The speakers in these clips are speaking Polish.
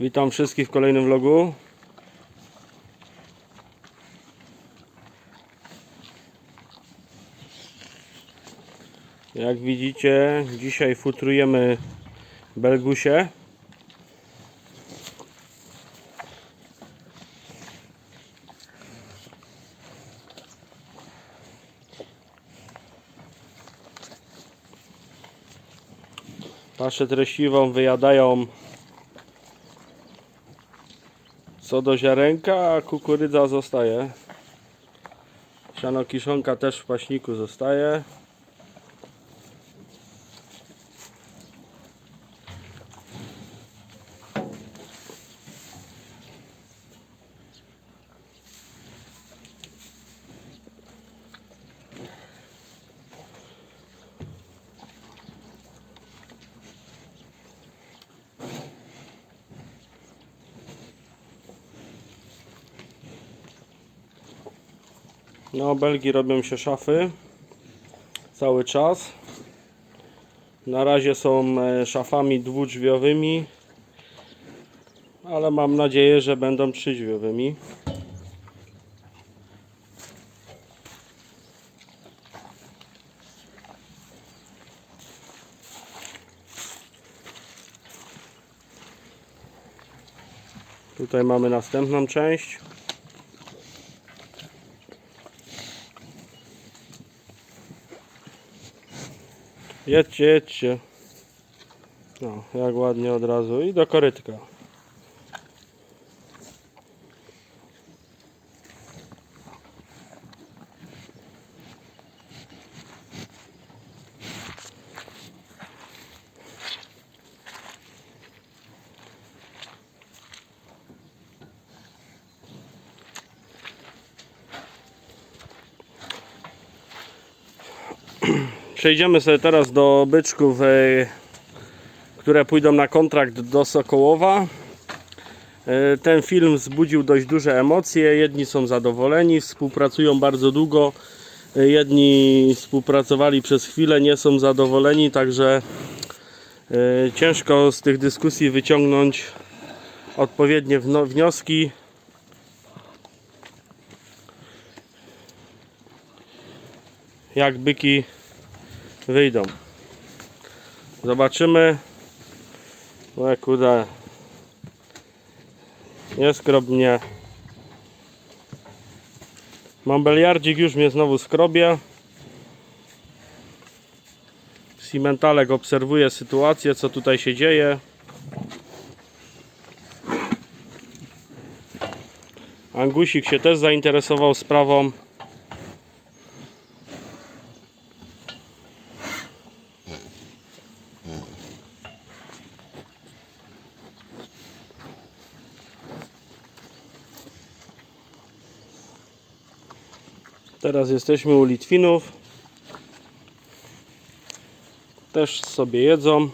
Witam wszystkich w kolejnym vlogu. Jak widzicie, dzisiaj futrujemy belgusie. Paszę treściwą wyjadają co do ziarenka, kukurydza zostaje. Siano kiszonka też w paśniku zostaje. No, belgi robią się szafy cały czas. Na razie są e, szafami dwudrzwiowymi, ale mam nadzieję, że będą trzydrzwiowymi. Tutaj mamy następną część. Jedźcie, jedźcie. No, jak ładnie od razu. I do korytka. Przejdziemy sobie teraz do byczków, e, które pójdą na kontrakt do Sokołowa. E, Ten film wzbudził dość duże emocje. Jedni są zadowoleni, współpracują bardzo długo. E, Jedni współpracowali przez chwilę, nie są zadowoleni, także ciężko z tych dyskusji wyciągnąć odpowiednie wnioski. Jak byki wyjdą. Zobaczymy. No jak uda. Nie skrob mnie. Mambeliardzik już mnie znowu skrobie. Cimentalek obserwuje sytuację, co tutaj się dzieje. Angusik się też zainteresował sprawą. Teraz jesteśmy u Litwinów. Też sobie jedzą.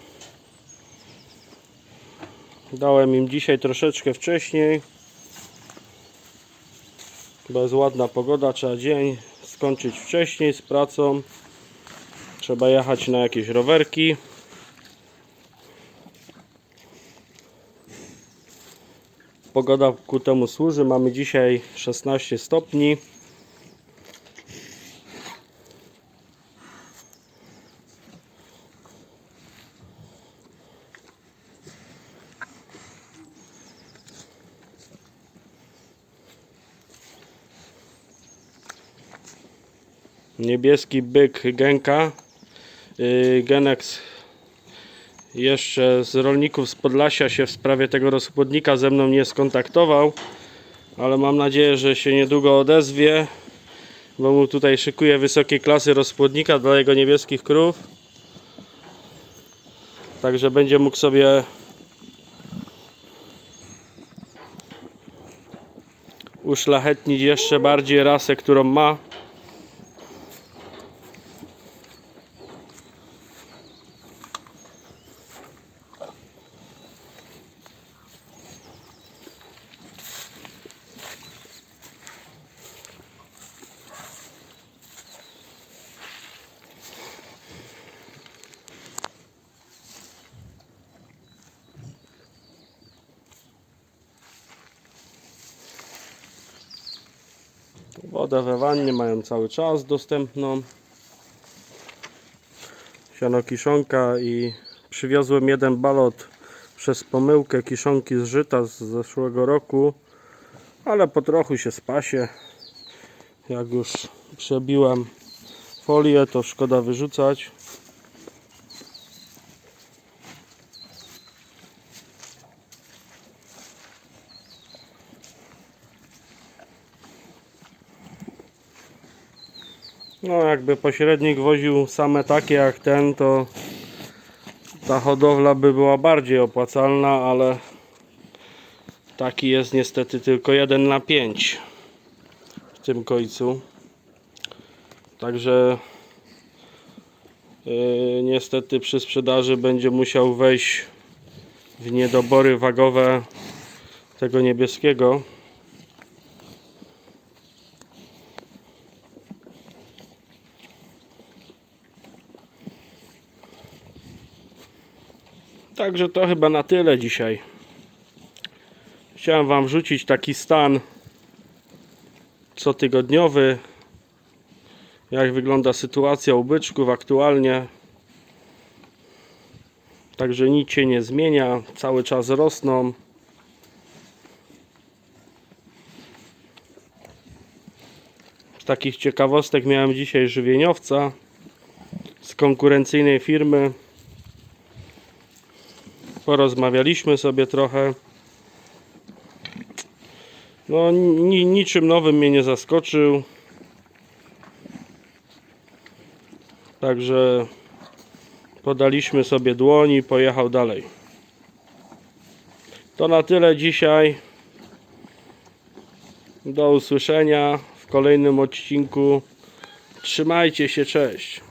Dałem im dzisiaj troszeczkę wcześniej. Bo jest ładna pogoda, trzeba dzień skończyć wcześniej z pracą. Trzeba jechać na jakieś rowerki. Pogoda ku temu służy. Mamy dzisiaj 16 stopni. Niebieski byk Genka. Yy, Genex jeszcze z rolników z Podlasia się w sprawie tego rozpłodnika ze mną nie skontaktował ale mam nadzieję, że się niedługo odezwie bo mu tutaj szykuje wysokiej klasy rozpłodnika dla jego niebieskich krów. Także będzie mógł sobie uszlachetnić jeszcze bardziej rasę, którą ma Wodę we wannie mają cały czas dostępną. Siano kiszonka i przywiozłem jeden balot przez pomyłkę kiszonki z żyta z zeszłego roku, ale po trochu się spasie. Jak już przebiłem folię, to szkoda wyrzucać. No, jakby pośrednik woził same takie jak ten, to ta hodowla by była bardziej opłacalna, ale taki jest niestety tylko 1 na 5 w tym końcu. Także yy, niestety przy sprzedaży będzie musiał wejść w niedobory wagowe tego niebieskiego. Także to chyba na tyle dzisiaj. Chciałem Wam wrzucić taki stan cotygodniowy. Jak wygląda sytuacja u byczków aktualnie. Także nic się nie zmienia, cały czas rosną. Z takich ciekawostek miałem dzisiaj żywieniowca z konkurencyjnej firmy porozmawialiśmy sobie trochę. No, ni niczym nowym mnie nie zaskoczył. Także podaliśmy sobie dłoń i pojechał dalej. To na tyle dzisiaj. Do usłyszenia w kolejnym odcinku. Trzymajcie się, cześć.